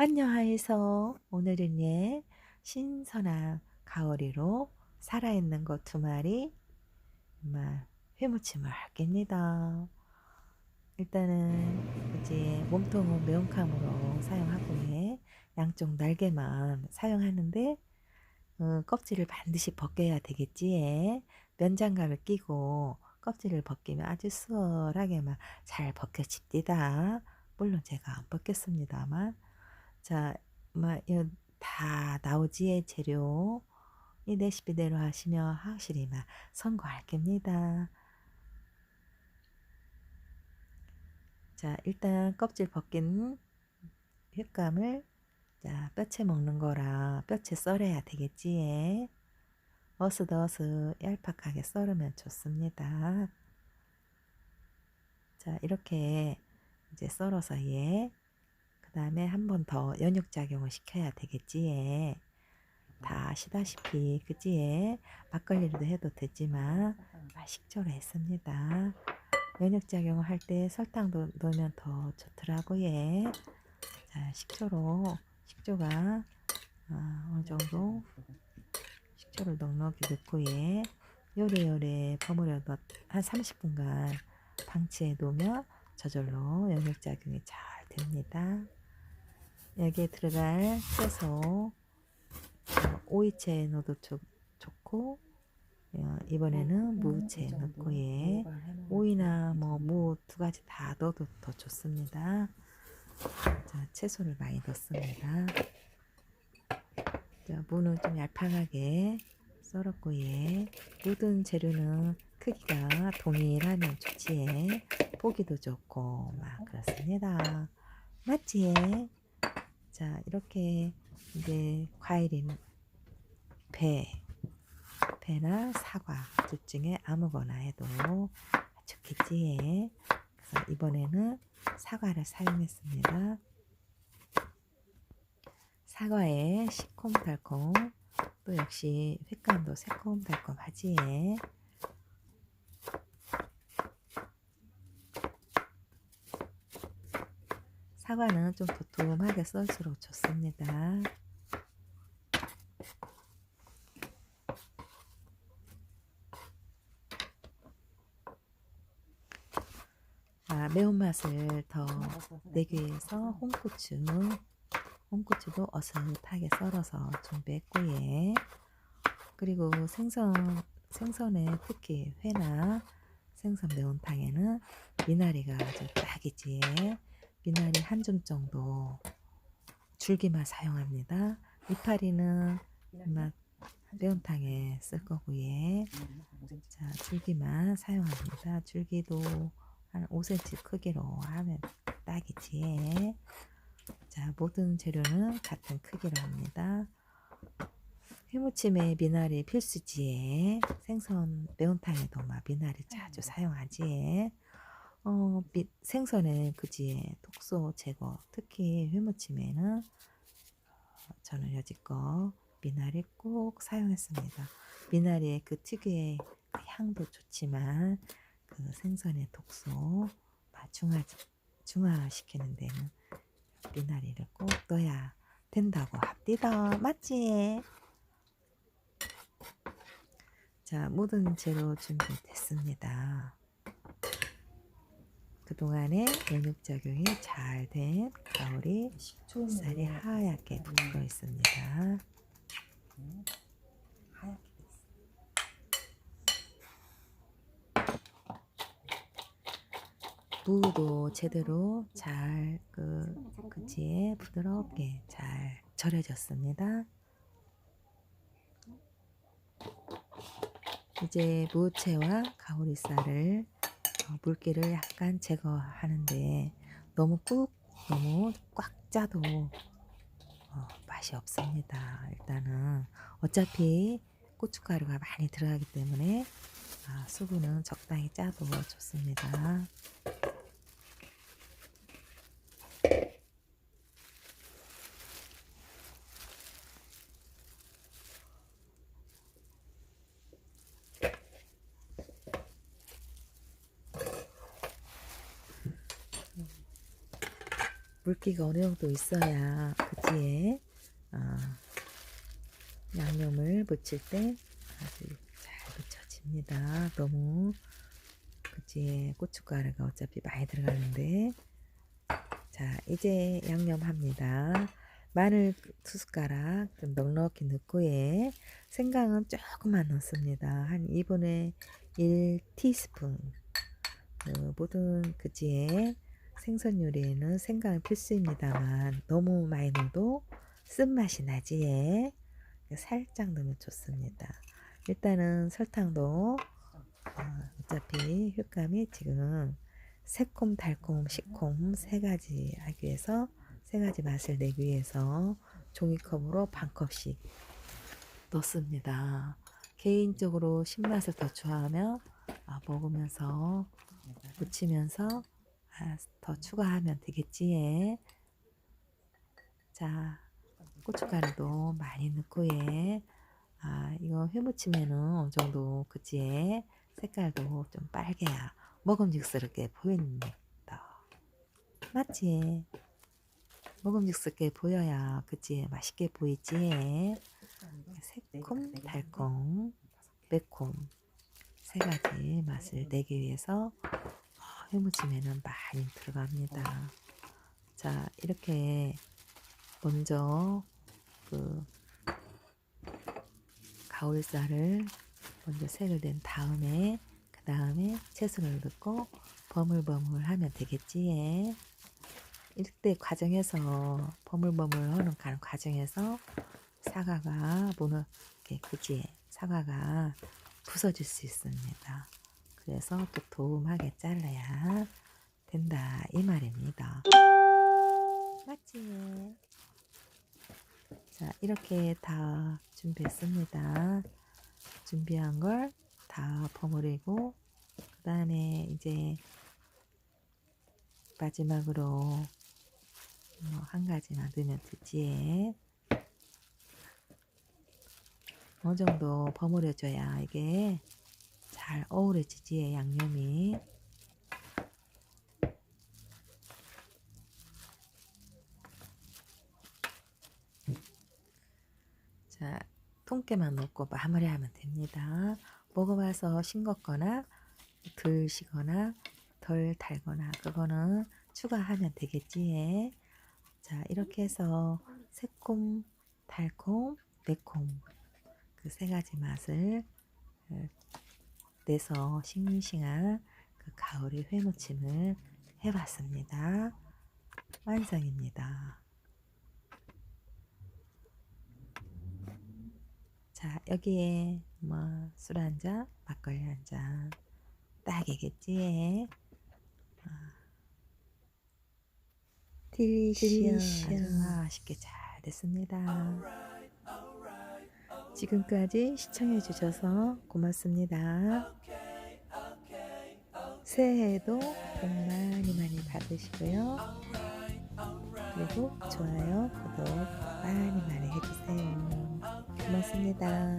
안녕하세요. 오늘은 예, 신선한 가오리로 살아있는 것 두 마리, 막 회무침을 하겠습니다. 일단은 이제 몸통은 매운감으로 사용하고 예, 양쪽 날개만 사용하는데 어, 껍질을 반드시 벗겨야 되겠지. 예. 면장갑을 끼고 껍질을 벗기면 아주 수월하게 막잘 벗겨집니다. 물론 제가 안 벗겼습니다만. 자, 막, 이다 나오지의 재료. 이 레시피대로 하시면 확실히 막 성공할 겁니다. 자, 일단 껍질 벗긴 횟감을 자, 뼈채 먹는 거라 뼈채 썰어야 되겠지. 어슷어슷 얄팍하게 썰으면 좋습니다. 자, 이렇게 이제 썰어서 예. 그 다음에 한 번 더 연육작용을 시켜야 되겠지. 예. 다 아시다시피, 그지? 예. 막걸리로도 해도 되지만, 아, 식초로 했습니다. 연육작용을 할 때 설탕도 넣으면 더 좋더라고요. 예. 자, 식초로, 식초가 아, 어느 정도 식초를 넉넉히 넣고 예. 요래요래 버무려 놓, 한 30분간 방치해 놓으면 저절로 연육작용이 잘 됩니다. 여기에 들어갈 채소 어, 오이채 넣어도 좋, 좋고 어, 이번에는 무채 넣고 예. 오이나 뭐 무 두 가지 다 넣어도 더 좋습니다. 자, 채소를 많이 넣습니다. 자, 무는 좀 얄팍하게 썰었고 예. 모든 재료는 크기가 동일하면 좋지 예. 보기도 좋고 막 그렇습니다. 맞지? 자 이렇게 이제 과일인 배, 배나 사과 둘 중에 아무거나 해도 좋겠지. 그래서 이번에는 사과를 사용했습니다. 사과에 시콤달콤 또 역시 횟감도 새콤달콤하지. 사과는 좀 도톰하게 썰수록 좋습니다. 아, 매운맛을 더 내기 위해서 홍고추, 홍고추도 어슷하게 썰어서 준비했고, 예. 그리고 생선, 생선에 특히 회나 생선 매운탕에는 미나리가 아주 딱이지. 미나리 한 줌 정도 줄기만 사용합니다. 이파리는 아마 매운탕에 쓸 거고요. 자, 줄기만 사용합니다. 줄기도 한 5cm 크기로 하면 딱이지. 자, 모든 재료는 같은 크기로 합니다. 회무침에 미나리 필수지에 생선 매운탕에도 막 미나리 자주 사용하지. 어, 미, 생선의 그지의 독소 제거, 특히 회무침에는 어, 저는 여지껏 미나리 꼭 사용했습니다. 미나리의 그 특유의 그 향도 좋지만 그 생선의 독소 중화, 중화시키는 데는 미나리를 꼭 넣어야 된다고 합디다. 맞지? 자, 모든 재료 준비됐습니다. 그동안에 연육작용이 잘 된 가오리 쌀이 하얗게 붙어 있습니다. 무도 제대로 잘, 그, 그지에 부드럽게 잘 절여졌습니다. 이제 무채와 가오리쌀을 어, 물기를 약간 제거하는데 너무 꾹 너무 꽉 짜도 어, 맛이 없습니다. 일단은 어차피 고춧가루가 많이 들어가기 때문에 아, 수분은 적당히 짜도 좋습니다. 물기가 어느 정도 있어야 그지에 어, 양념을 묻힐 때 아주 잘 묻혀집니다. 너무 그지에 고춧가루가 어차피 많이 들어가는데 자 이제 양념합니다. 마늘 두 숟가락 좀 넉넉히 넣고에 생강은 조금만 넣습니다. 한 2분의 1 티스푼 그 모든 그지에 생선 요리에는 생강이 필수입니다만 너무 많이 넣어도 쓴맛이 나지에 살짝 넣으면 좋습니다. 일단은 설탕도 어, 어차피 효감이 지금 새콤, 달콤, 시콤 세 가지 하기 위해서 세 가지 맛을 내기 위해서 종이컵으로 반 컵씩 넣습니다. 개인적으로 신맛을 더 좋아하면 아, 먹으면서 아, 더 추가하면 되겠지에 자 고춧가루도 많이 넣고 예. 아 이거 회무치면은 어느 정도 그지에 색깔도 좀 빨개야 먹음직스럽게 보입니다. 맞지? 먹음직스럽게 보여야 그지 맛있게 보이지. 새콤, 달콤, 매콤 세 가지 맛을 내기 위해서 어, 회무침에는 많이 들어갑니다. 자 이렇게 먼저 그 가울살을 먼저 색을 낸 다음에 그 다음에 채소를 넣고 버물버물 하면 되겠지. 이때 과정에서 버물버물 하는 과정에서 사과가 무너 이렇게 그지 사과가 부서질 수 있습니다. 그래서 또 도움하게 잘라야 된다 이 말입니다. 맞지? 자 이렇게 다 준비했습니다. 준비한 걸 다 버무리고 그 다음에 이제 마지막으로 뭐 한 가지만 넣으면 되지. 어느 정도 버무려줘야 이게 잘 어우러지지 양념이. 자, 통깨만 넣고 마무리하면 됩니다. 먹어봐서 싱겁거나 덜 시거나 덜 달거나 그거는 추가하면 되겠지. 자, 이렇게 해서 새콤, 달콤, 매콤 그 세 가지 맛을 어, 내서 싱싱한 그 가오리 회무침을 해봤습니다. 완성입니다. 자, 여기에 뭐 술 한 잔, 막걸리 한잔 딱이겠지. 아, 딜리시어스 아주 맛있게 잘 됐습니다. 지금까지 시청해 주셔서 고맙습니다. 새해에도 복 많이 많이 받으시고요. 그리고 좋아요, 구독 많이 많이 해주세요. 고맙습니다.